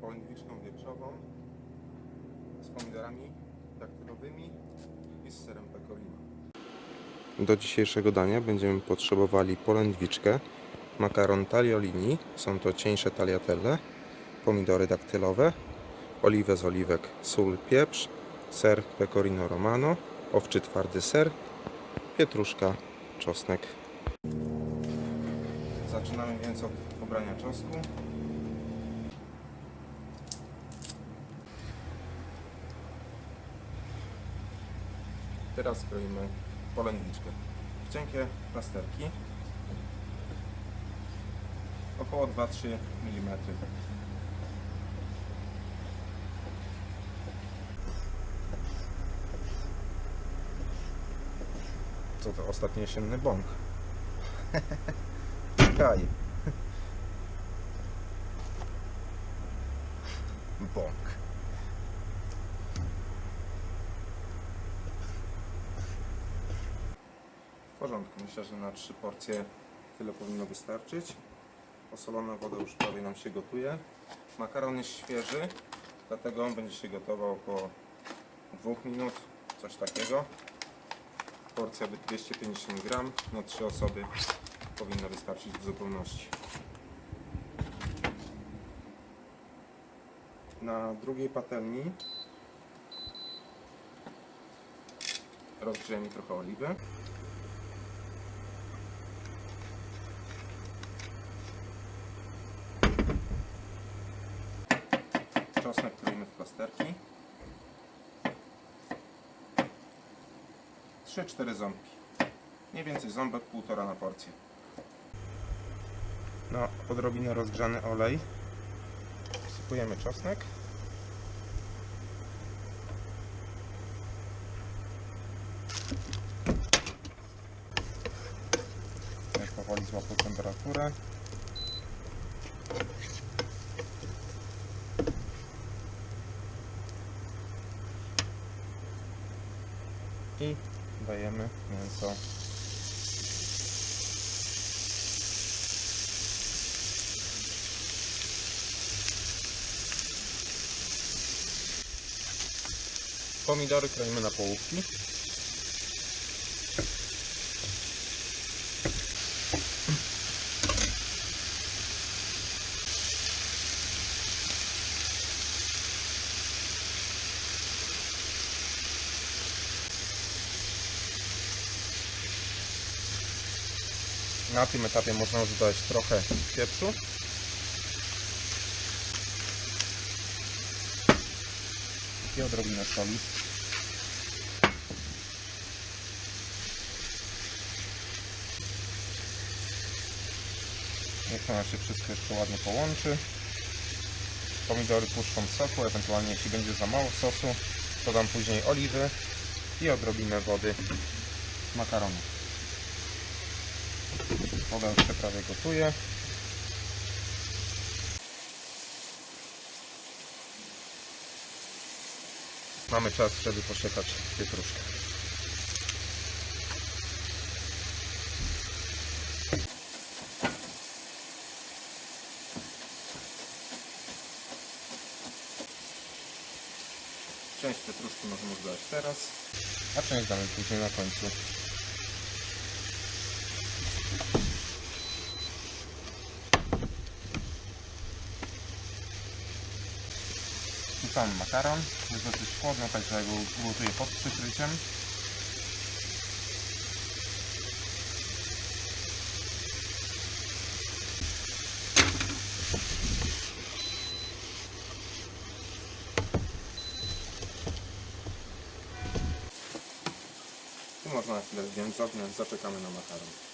polędwiczką wieprzową z pomidorami daktylowymi i z serem pecorino. Do dzisiejszego dania będziemy potrzebowali polędwiczkę, makaron tagliolini, są to cieńsze tagliatelle, pomidory daktylowe, oliwę z oliwek, sól, pieprz, ser pecorino romano, owczy twardy ser, pietruszka, czosnek. Zaczynamy więc od pobrania czosnku. Teraz kroimy polędwiczkę. W cienkie plasterki. Około 2-3 mm. Co to ostatni jesienny bąk? Czekaj. Bąk. W porządku, myślę, że na trzy porcje tyle powinno wystarczyć. Osolona woda już prawie nam się gotuje. Makaron jest świeży, dlatego on będzie się gotował około 2 minut, coś takiego. Porcja 250 gram na 3 osoby powinno wystarczyć w zupełności. Na drugiej patelni rozgrzejemy trochę oliwy. Czosnek kroimy w plasterki. 3-4 ząbki. Mniej więcej ząbek półtora na porcję. Na odrobinę rozgrzany olej wsypujemy czosnek. Powoli złapał temperaturę. I dajemy mięso Pomidory kroimy na połówki. Na tym etapie można już dodać trochę pieprzu. I odrobinę soli. Niech to nam się wszystko jeszcze ładnie połączy. Pomidory puszczą soku, ewentualnie jeśli będzie za mało sosu, dodam później oliwy i odrobinę wody makaronu. Woda już się prawie gotuje. Mamy czas, żeby posiekać pietruszkę. Część pietruszki możemy dodać teraz, a część damy później na końcu. Wrzucamy makaron, jest dosyć chłodno, także ja go ugotuję pod przykryciem. Tu można na chwilę zdjąć z zaczekamy na makaron.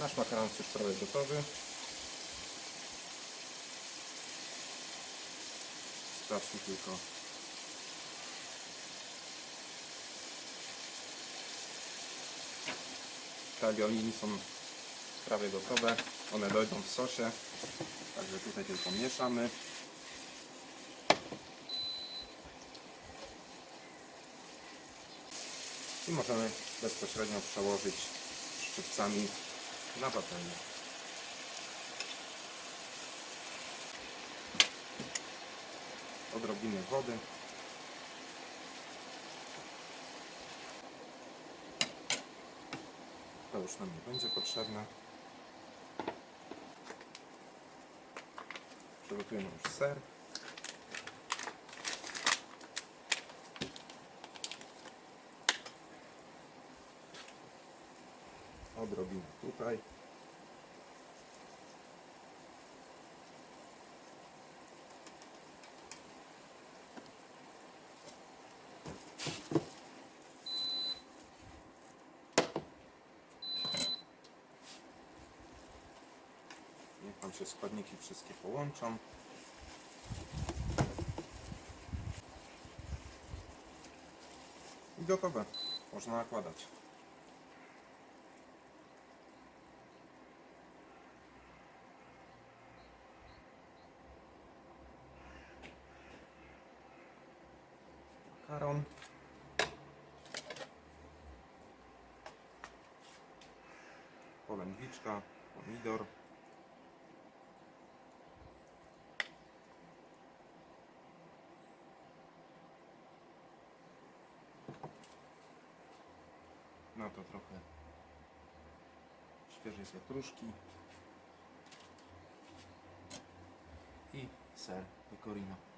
Nasz makaron jest już prawie gotowy. Zobaczmy tylko. Tagliolini są prawie gotowe. One dojdą w sosie. Także tutaj tylko mieszamy. I możemy bezpośrednio przełożyć szczypcami na patelnię. Odrobinę wody. To już nam nie będzie potrzebne. Przygotujemy już ser. Odrobinę tutaj. Niech tam się składniki wszystkie połączą. I gotowe. Można nakładać. Makaron. Polędwiczka, pomidor. Na to trochę świeżej pietruszki i ser pecorino.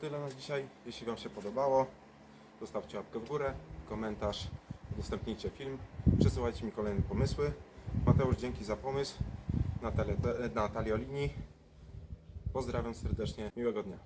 Tyle na dzisiaj. Jeśli Wam się podobało, zostawcie łapkę w górę, komentarz, udostępnijcie film, przesyłajcie mi kolejne pomysły. Mateusz, dzięki za pomysł. Natalia, Natalia Olini. Pozdrawiam serdecznie. Miłego dnia.